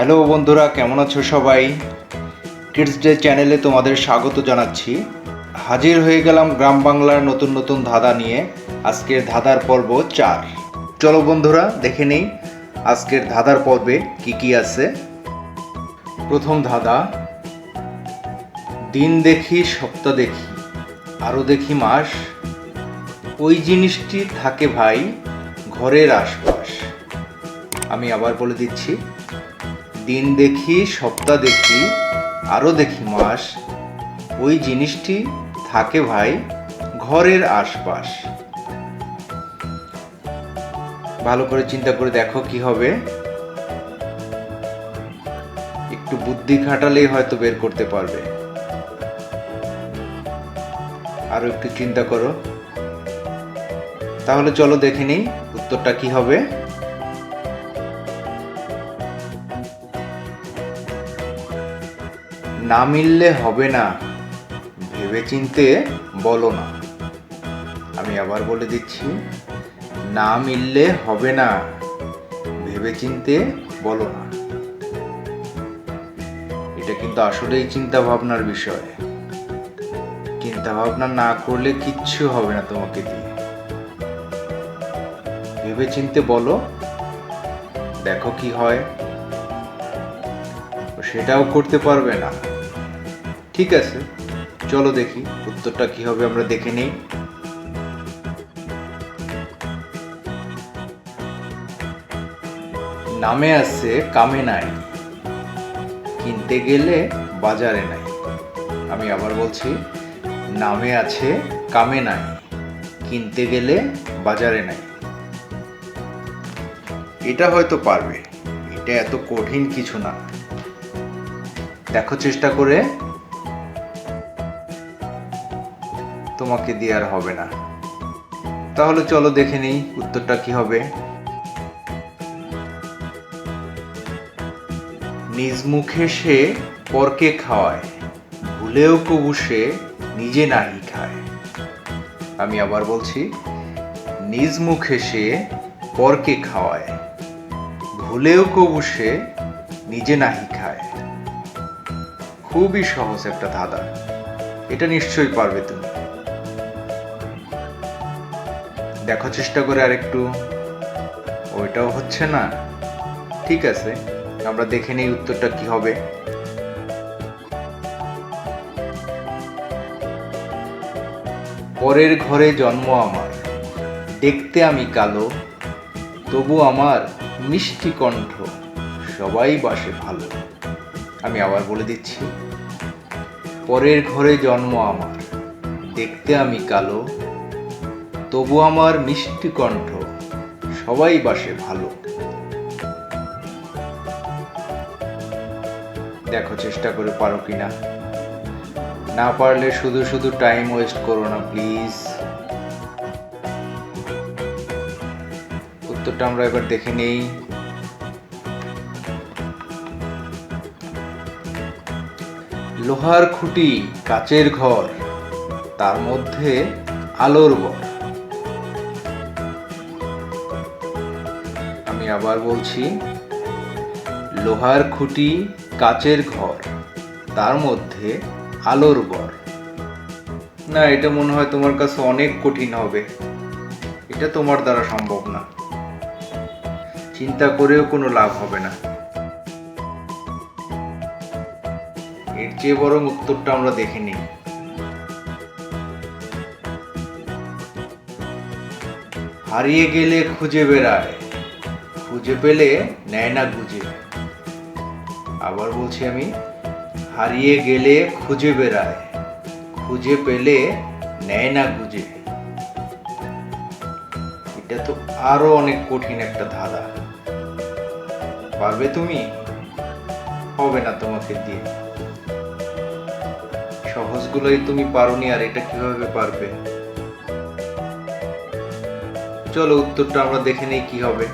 Hello বন্ধুরা, কেমন আছো সবাই? কিডস ডে চ্যানেলে তোমাদের স্বাগত জানাচ্ছি। হাজির হয়ে গেলাম গ্রাম বাংলার নতুন নতুন ধাঁধা নিয়ে। আজকের ধাঁধার পর্ব চার। চলো বন্ধুরা, দেখে নেই আজকের ধাঁধার পর্বে কি কি আছে। প্রথম ধাঁধা, দিন দেখি, সপ্তাহ দেখি আরও দেখি মাস। ওই জিনিসটি থাকে ভাই, ঘরের আশপাশ। আমি আবার বলে দিচ্ছি দিন দেখি, সপ্তাহ দেখি আরও দেখি মাস। ওই জিনিসটি থাকে ভাই ঘরের আশপাশ। ভালো করে চিন্তা করে দেখো কি হবে। একটু বুদ্ধি খাটালেই হয়তো বের করতে পারবে। আরও একটু চিন্তা করো। তাহলে চলো দেখে নিই, উত্তরটা কি হবে? না মিললে হবে না। ভেবে চিনতে বলো না। আমি আবার বলে দিচ্ছি, না মিললে হবে না। ভেবে চিনতে বলো না। এটা কিন্তু আসলেই চিন্তা ভাবনার বিষয়। চিন্তা ভাবনা না করলে কিচ্ছু হবে না তোমাকে দিয়ে। ভেবে চিনতে বলো, দেখো কি হয়। সেটাও করতে পারবে না। ঠিক আছে, চলো দেখি উত্তরটা কি হবে, আমরা দেখে নেই। নামে আছে কামে নাই, কিনতে গেলে বাজারে নাই। আমি আবার বলছি, নামে আছে কামে নাই, কিনতে গেলে বাজারে নাই। এটা হয়তো পারবে, এটা এত কঠিন কিছু না। দেখো চেষ্টা করে। তোমাকে দিয়ে আর হবে না। তাহলে চলো দেখে নেই উত্তরটা কি হবে। নিজ মুখে সে পরকে খাওয়ায়, ভুলেও কবু সে নিজে নাহি খায়। আমি আবার বলছি, নিজ মুখে সে পরকে খাওয়ায়, ভুলেও কবু সে নিজে নাহি খায়। খুবই সহজ একটা ধাঁধা। এটা নিশ্চয়ই পারবে তুমি। দেখো চেষ্টা করে আরেকটু। ওইটাও হচ্ছে না। ঠিক আছে, আমরা দেখে নেই উত্তরটা কি হবে। পরের ঘরে জন্ম আমার। দেখতে আমি কালো, তবু আমার মিষ্টি কণ্ঠ সবাই বাসে ভালো। আমি আবার বলে দিচ্ছি। পরের ঘরে জন্ম আমার। দেখতে আমি কালো, তবু আমার মিষ্টি কণ্ঠ সবাই বাসে ভালো। দেখো চেষ্টা করে পারো কিনা। না পারলে শুধু শুধু টাইম ওয়েস্ট করো না প্লিজ উত্তরটা আমরা এবার দেখে নেই। লোহার খুঁটি, কাচের ঘর, তার মধ্যে আলোর বর আমি আবার বলছি, লোহার খুঁটি, কাচের ঘর, তার মধ্যে আলোর বর না, এটা মনে হয় তোমার কাছে অনেক কঠিন হবে। এটা তোমার দ্বারা সম্ভব না। চিন্তা করেও কোনো লাভ হবে না। চেয়ে বরং উত্তরটা আমরা দেখে নিই। হারিয়ে গেলে খুঁজে বেড়ায়, খুঁজে পেলে নেয় না খুঁজে। আবার বলছি আমি, হারিয়ে গেলে খুঁজে বেড়ায়, খুঁজে পেলে নেয় না খুঁজে। এটা তো আরও অনেক কঠিন একটা ধাঁধা। পারবে তুমি? হবে না তোমাকে দিয়ে। সহজগুলোই তুমি পারোনি আর এটা কীভাবে পারবে? চলো উত্তরটা আমরা দেখে নেই কি হবে।